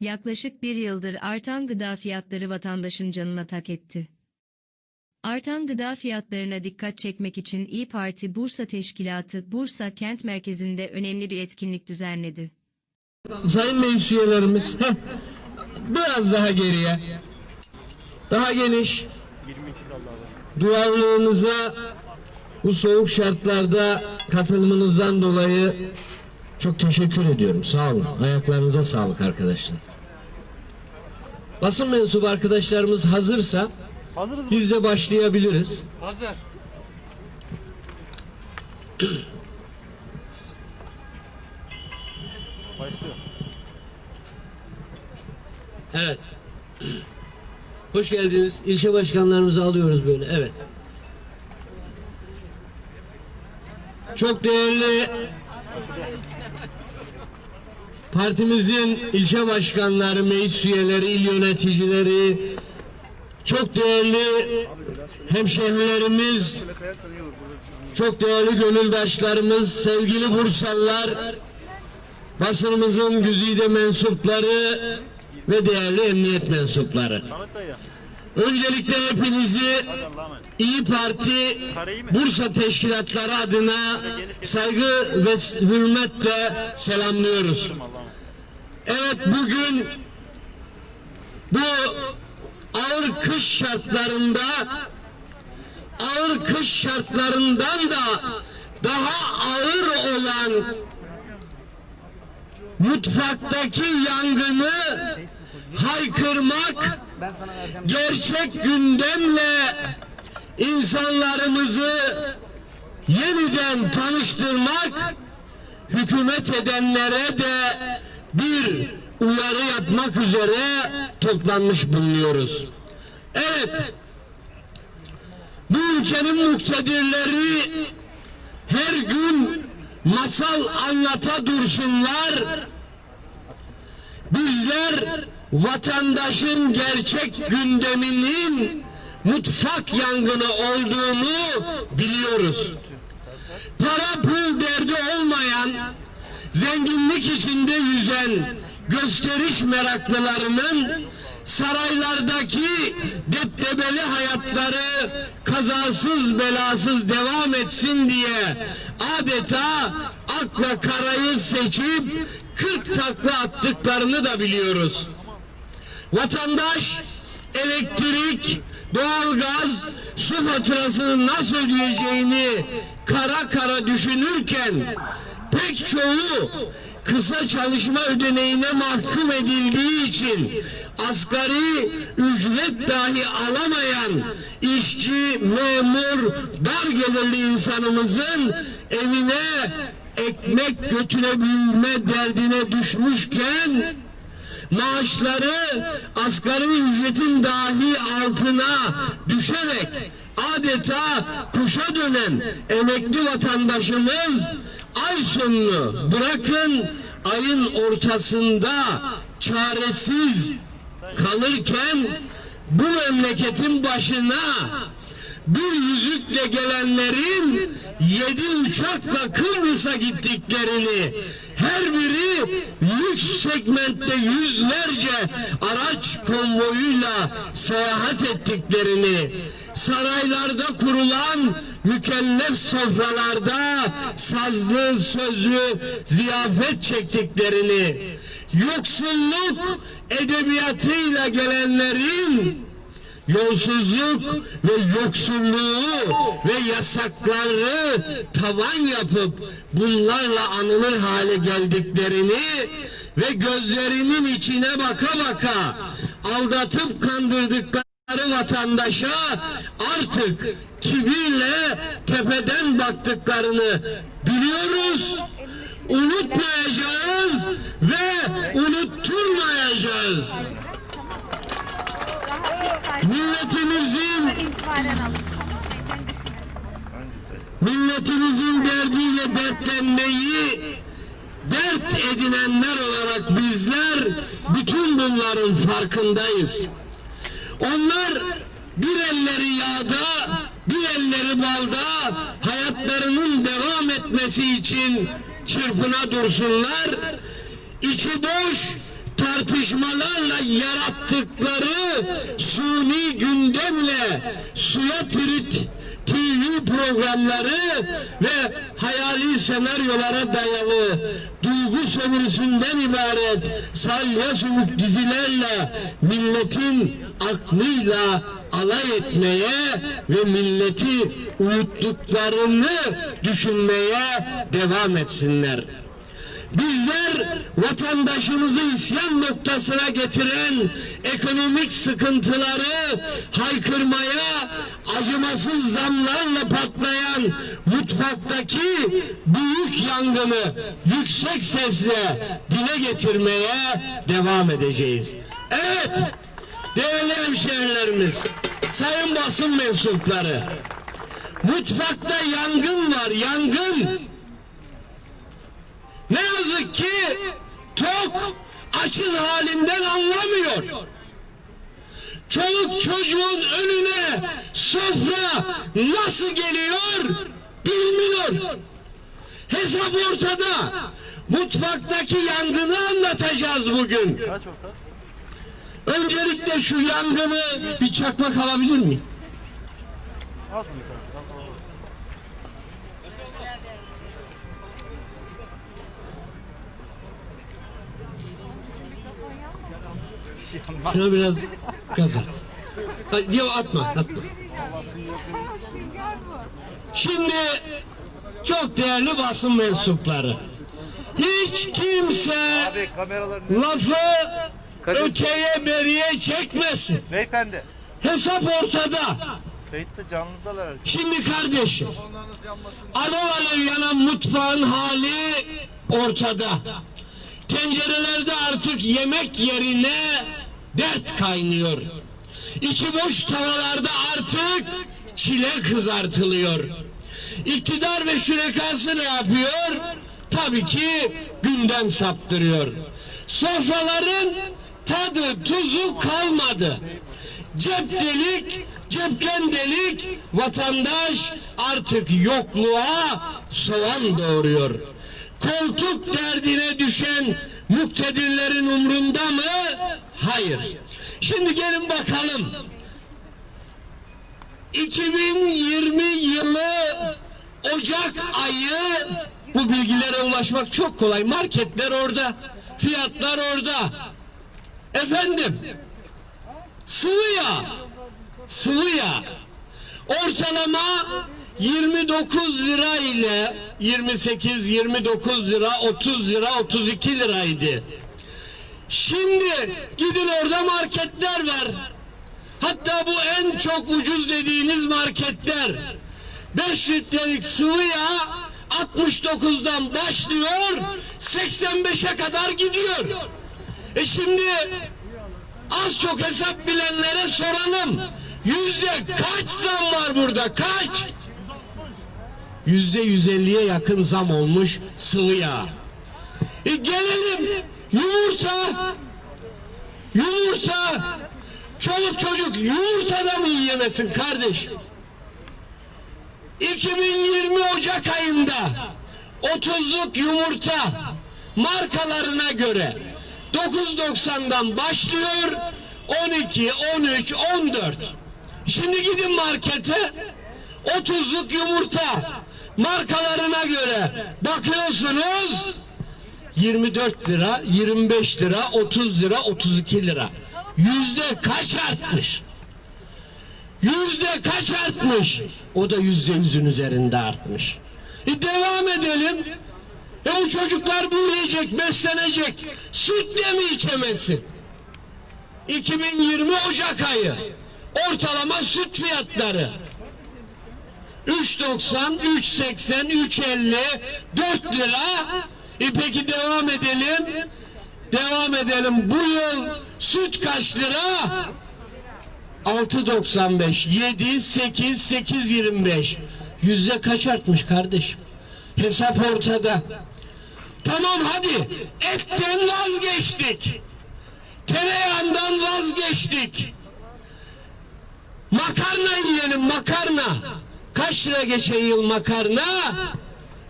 Yaklaşık bir yıldır artan gıda fiyatları vatandaşın canına tak etti. Artan gıda fiyatlarına dikkat çekmek için İyi Parti Bursa Teşkilatı Bursa Kent Merkezi'nde önemli bir etkinlik düzenledi. Sayın meclis üyelerimiz, biraz daha geriye, daha geniş, duyarlılığınıza bu soğuk şartlarda katılımınızdan dolayı çok teşekkür ediyorum. Sağ olun. Ayaklarınıza sağlık arkadaşlar. Basın mensubu arkadaşlarımız hazırsa Hazırız biz de başlayabiliriz. Hazır. Başlıyor. Evet. Hoş geldiniz. İlçe başkanlarımızı alıyoruz böyle. Evet. Çok değerli partimizin ilçe başkanları, meclis üyeleri, il yöneticileri, çok değerli hemşehrilerimiz, çok değerli gönüldaşlarımız, sevgili Bursalılar, basınımızın güzide mensupları ve değerli emniyet mensupları. Öncelikle hepinizi. İyi Parti Bursa teşkilatları adına saygı ve hürmetle selamlıyoruz. Evet bugün bu ağır kış şartlarında ağır kış şartlarından da daha ağır olan mutfaktaki yangını haykırmak gerçek gündemle insanlarımızı yeniden tanıştırmak hükümet edenlere de bir uyarı yapmak üzere toplanmış bulunuyoruz. Evet, bu ülkenin muktedirleri her gün masal anlata dursunlar. Bizler vatandaşın gerçek gündeminin mutfak yangını olduğunu biliyoruz. Para pul derdi olmayan, zenginlik içinde yüzen gösteriş meraklılarının saraylardaki deptebeli hayatları kazasız belasız devam etsin diye adeta akla karayı seçip 40 takla attıklarını da biliyoruz. Vatandaş elektrik, doğalgaz, su faturasını nasıl ödeyeceğini kara kara düşünürken pek çoğu kısa çalışma ödeneğine mahkum edildiği için asgari ücret dahi alamayan işçi, memur, dar gelirli insanımızın evine ekmek götürebilme derdine düşmüşken maaşları asgari ücretin dahi altına düşerek adeta kuşa dönen emekli vatandaşımız ay sonunu bırakın ayın ortasında çaresiz kalırken bu memleketin başına bir yüzükle gelenlerin yedi uçakla Kıbrıs'a gittiklerini her biri lüks segmentte yüzlerce araç konvoyuyla seyahat ettiklerini saraylarda kurulan mükellef sofralarda sazlı sözlü ziyafet çektiklerini yoksulluk edebiyatıyla gelenlerin yolsuzluk ve yoksulluğu ve yasakları tavan yapıp bunlarla anılır hale geldiklerini ve gözlerinin içine baka baka aldatıp kandırdıkları vatandaşa artık kibirle tepeden baktıklarını biliyoruz. Unutmayacağız ve unutturmayacağız. Milletimizin milletimizin derdiyle dertlenmeyi dert edinenler olarak bizler bütün bunların farkındayız. Onlar bir elleri yağda, bir elleri balda hayatlarının devam etmesi için çırpına dursunlar. İçi boş, tartışmalarla yarattıkları suni gündemle suya tirit programları ve hayali senaryolara dayalı duygu sömürüsünden ibaret salya sümük dizilerle milletin aklıyla alay etmeye ve milleti uyuttuklarını düşünmeye devam etsinler. Bizler vatandaşımızı isyan noktasına getiren ekonomik sıkıntıları haykırmaya, acımasız zamlarla patlayan mutfaktaki büyük yangını yüksek sesle dile getirmeye devam edeceğiz. Evet, değerli hemşehrilerimiz, sayın basın mensupları, mutfakta yangın var, yangın. Ne yazık ki tok açın halinden anlamıyor. Çoluk çocuğun önüne sofra nasıl geliyor bilmiyor. Hesap ortada. Mutfaktaki yangını anlatacağız bugün. Öncelikle şu yangını bir çakmak alabilir miyim? Az mı Şuna biraz gaz at. Ha, Yok atma, atma. Şimdi çok değerli basın mensupları. Hiç kimse lafı öteye beriye çekmesin. Beyefendi. Hesap ortada. Şimdi kardeşim, alev alev yanan mutfağın hali ortada. Tencerelerde artık yemek yerine dert kaynıyor. İçi boş tavalarda artık çile kızartılıyor. İktidar ve şürekası ne yapıyor? Tabii ki gündem saptırıyor. Sofraların tadı tuzu kalmadı. Cep delik, cepken delik, vatandaş artık yokluğa soğan doğuruyor. Koltuk derdine düşen muktedirlerin umrunda mı? Hayır. Şimdi gelin bakalım. 2020 yılı Ocak ayı bu bilgilere ulaşmak çok kolay. Marketler orada, fiyatlar orada. Efendim, sıvı yağ, sıvı yağ ortalama 29 lira ile 28, 29 lira, 30 lira, 32 liraydı. Şimdi gidin orada marketler var. Hatta bu en çok ucuz dediğiniz marketler 5 litrelik sıvı yağ 69'dan başlıyor 85'e kadar gidiyor. E şimdi az çok hesap bilenlere soralım. Yüzde kaç zam var burada kaç? Yüzde 150'ye yakın zam olmuş sıvı yağ. E gelelim yumurta. Yumurta. Çoluk çocuk yumurtada mı yiyemesin kardeşim? 2020 Ocak ayında 30'luk yumurta markalarına göre 9.90'dan başlıyor 12, 13, 14. Şimdi gidin markete 30'luk yumurta markalarına göre bakıyorsunuz 24 lira, 25 lira, 30 lira, 32 lira. Yüzde kaç artmış? Yüzde kaç artmış? O da yüzde yüzün üzerinde artmış. E devam edelim. E bu çocuklar büyüyecek, beslenecek. Süt de mi içemesin? 2020 Ocak ayı. Ortalama süt fiyatları. 3.90, 3.80, 3.50, 4 lira. E peki devam edelim. Devam edelim. Bu yıl süt kaç lira? 6.95, 7, 8, 8.25. Yüzde kaç artmış kardeşim? Hesap ortada. Tamam hadi etten vazgeçtik. Tereyağından vazgeçtik. Makarna yiyelim makarna. Kaç lira geçen yıl makarna?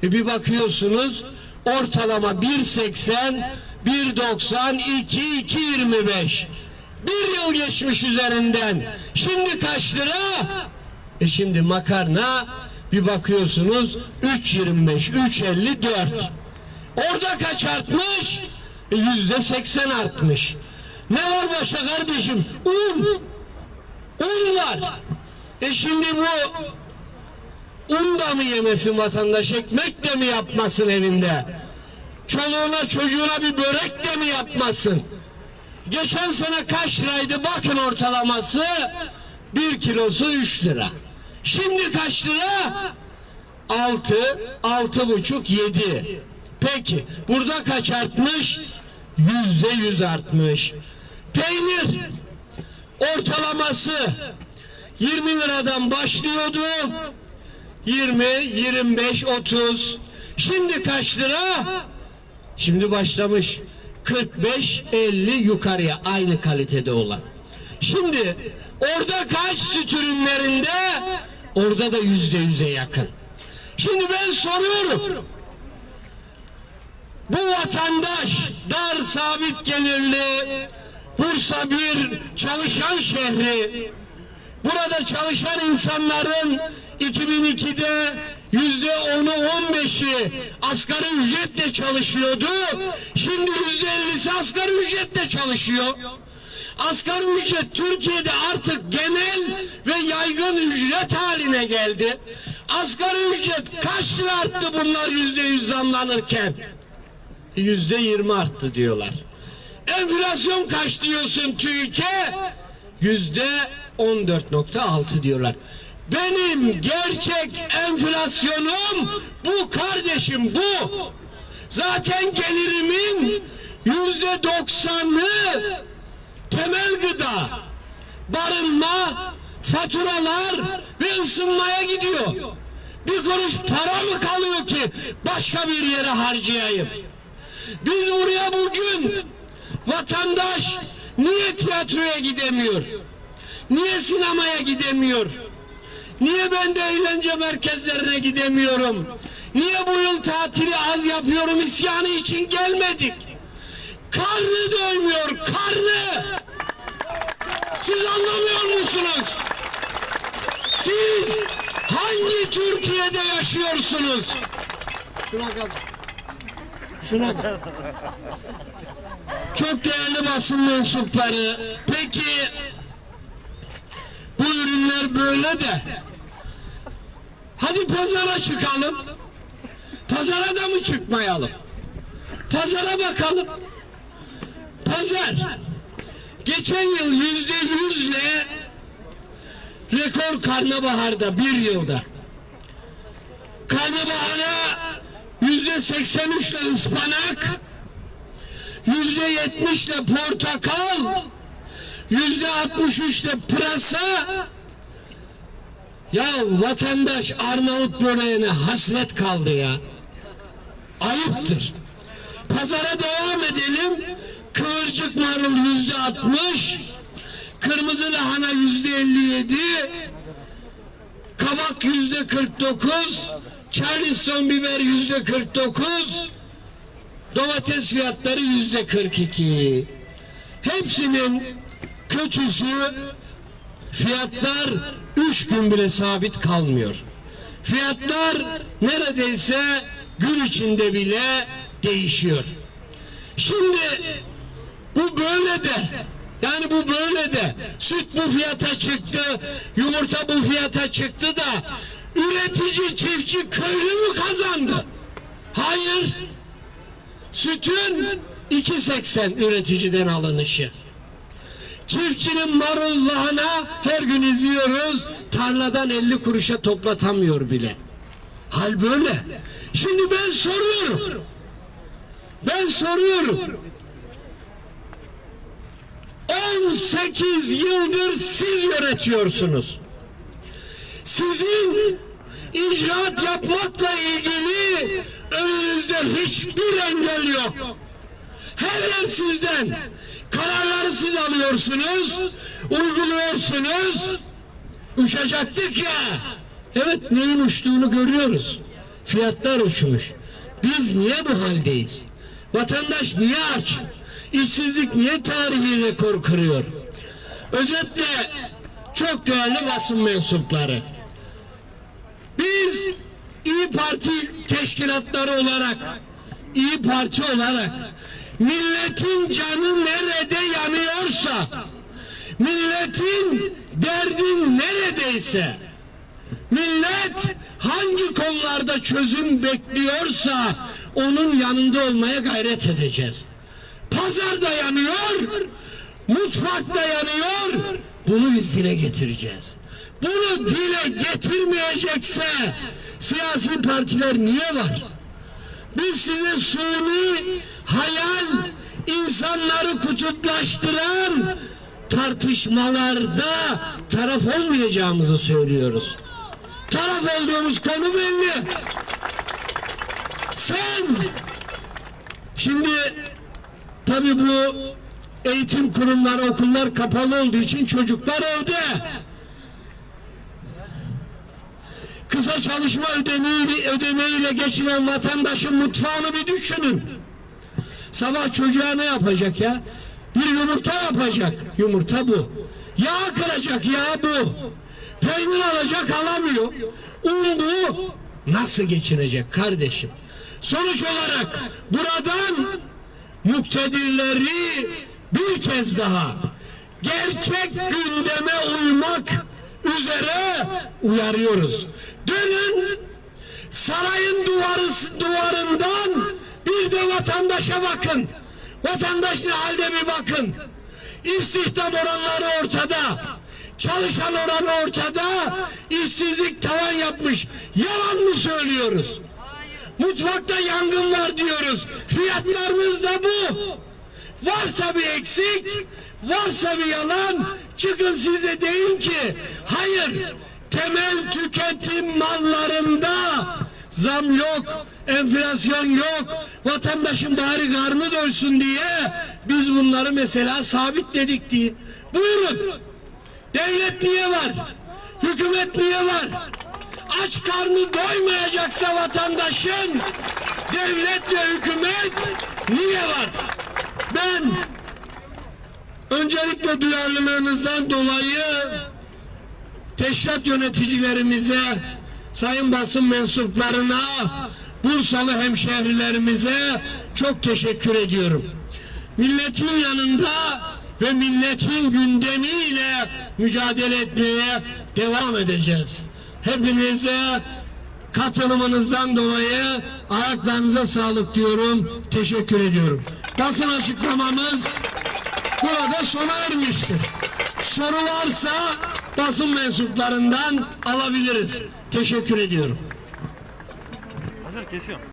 E bir bakıyorsunuz ortalama 1.80 1.90, 2, 2.25. Bir yıl geçmiş üzerinden. Şimdi kaç lira? E şimdi makarna bir bakıyorsunuz 3.25, 3.54. Orada kaç artmış? E, Yüzde seksen artmış. Ne var başka kardeşim? Un. Un var. E şimdi bu un da mı yemesin vatandaş? Ekmek de mi yapmasın evinde? Çoluğuna çocuğuna bir börek de mi yapmasın? Geçen sene kaç liraydı? Bakın ortalaması. Bir kilosu üç lira. Şimdi kaç lira? Altı, altı buçuk, yedi. Peki burada kaç artmış? Yüzde yüz artmış. Peynir ortalaması 20 liradan başlıyordu. 20, 25, 30. Şimdi kaç lira? Şimdi başlamış 45, 50 yukarıya aynı kalitede olan. Şimdi orada kaç süt ürünlerinde? Orada da yüzde yüze yakın. Şimdi ben soruyorum. Bu vatandaş dar sabit gelirli Bursa bir çalışan şehri. Burada çalışan insanların 2002'de yüzde onu 15'i asgari ücretle çalışıyordu. Şimdi yüzde 50'si asgari ücretle çalışıyor. Asgari ücret Türkiye'de artık genel ve yaygın ücret haline geldi. Asgari ücret kaç lira arttı bunlar yüzde yüz zamlanırken? Yüzde yirmi arttı diyorlar. Enflasyon kaç diyorsun TÜİK'e? Yüzde on dört nokta altı diyorlar. Benim gerçek enflasyonum bu kardeşim bu. Zaten gelirimin yüzde doksanı temel gıda, barınma, faturalar ve ısınmaya gidiyor. Bir kuruş para mı kalıyor ki başka bir yere harcayayım? Biz buraya bugün vatandaş niye tiyatroya gidemiyor? Niye sinemaya gidemiyor? Niye ben de eğlence merkezlerine gidemiyorum? Niye bu yıl tatili az yapıyorum isyanı için gelmedik? Karnı doymuyor, karnı! Siz anlamıyor musunuz? Siz hangi Türkiye'de yaşıyorsunuz? Şuna gaz. Şuna gaz. Çok değerli basın mensupları. Peki ürünler böyle de hadi pazara çıkalım. Pazara da mı çıkmayalım? Pazara bakalım. Pazar geçen yıl yüzde yüzle rekor karnabaharda bir yılda. Karnabahara yüzde seksen üçle ıspanak, yüzde yetmişle portakal, yüzde altmış üçle pırasa. Ya vatandaş Arnavut böreğine hasret kaldı ya. Ayıptır. Pazara devam edelim. Kıvırcık marul yüzde altmış, kırmızı lahana yüzde elli yedi, kabak yüzde kırk dokuz, Charleston biber yüzde kırk dokuz, domates fiyatları yüzde kırk iki. Hepsinin kötüsü fiyatlar üç gün bile sabit kalmıyor. Fiyatlar neredeyse gün içinde bile değişiyor. Şimdi bu böyle de yani bu böyle de süt bu fiyata çıktı, yumurta bu fiyata çıktı da üretici çiftçi köylü mü kazandı? Hayır. Sütün 2.80 üreticiden alınışı. Çiftçinin marul lahana her gün izliyoruz. Tarladan 50 kuruşa toplatamıyor bile. Hal böyle. Şimdi ben soruyorum. Ben soruyorum. 18 yıldır siz yönetiyorsunuz. Sizin icraat yapmakla ilgili önünüzde hiçbir engel yok. Her yer sizden. Kararları siz alıyorsunuz, uyguluyorsunuz. Uçacaktık ya. Evet neyin uçtuğunu görüyoruz. Fiyatlar uçmuş. Biz niye bu haldeyiz? Vatandaş niye aç? İşsizlik niye tarihi rekor kırıyor? Özetle çok değerli basın mensupları. Biz İyi Parti teşkilatları olarak, İyi Parti olarak milletin canı nerede yanıyorsa, milletin derdin neredeyse, millet hangi konularda çözüm bekliyorsa onun yanında olmaya gayret edeceğiz. Pazarda yanıyor, mutfakta yanıyor, bunu biz dile getireceğiz. Bunu dile getirmeyecekse siyasi partiler niye var? Biz size suni, hayal, insanları kutuplaştıran tartışmalarda taraf olmayacağımızı söylüyoruz. Taraf olduğumuz konu belli. Sen şimdi tabi bu eğitim kurumları, okullar kapalı olduğu için çocuklar evde. Kısa çalışma ödeneği, ödeneğiyle geçinen vatandaşın mutfağını bir düşünün. Sabah çocuğa ne yapacak ya? Bir yumurta yapacak. Yumurta bu. Yağ kıracak yağ bu. Peynir alacak alamıyor. Un bu. Nasıl geçinecek kardeşim? Sonuç olarak buradan muktedirleri bir kez daha gerçek gündeme uymak üzere uyarıyoruz. Dönün sarayın duvarı, duvarından bir de vatandaşa bakın. Vatandaş ne halde bir bakın. İstihdam oranları ortada. Çalışan oranı ortada. İşsizlik tavan yapmış. Yalan mı söylüyoruz? Mutfakta yangın var diyoruz. Fiyatlarımız da bu. Varsa bir eksik, varsa bir yalan, çıkın siz de deyin ki, hayır, temel tüketim mallarında zam yok, enflasyon yok, vatandaşın bari karnı doysun diye biz bunları mesela sabitledik diye. Buyurun, devlet niye var, hükümet niye var? Aç karnı doymayacaksa vatandaşın devlet ve hükümet niye var? Ben öncelikle duyarlılığınızdan dolayı teşkilat yöneticilerimize, sayın basın mensuplarına, Bursalı hemşehrilerimize çok teşekkür ediyorum. Milletin yanında ve milletin gündemiyle mücadele etmeye devam edeceğiz. Hepinize katılımınızdan dolayı ayaklarınıza sağlık diyorum. Teşekkür ediyorum. Basın açıklamamız burada sona ermiştir. Soru varsa basın mensuplarından alabiliriz. Teşekkür ediyorum. Hazır kesiyorum.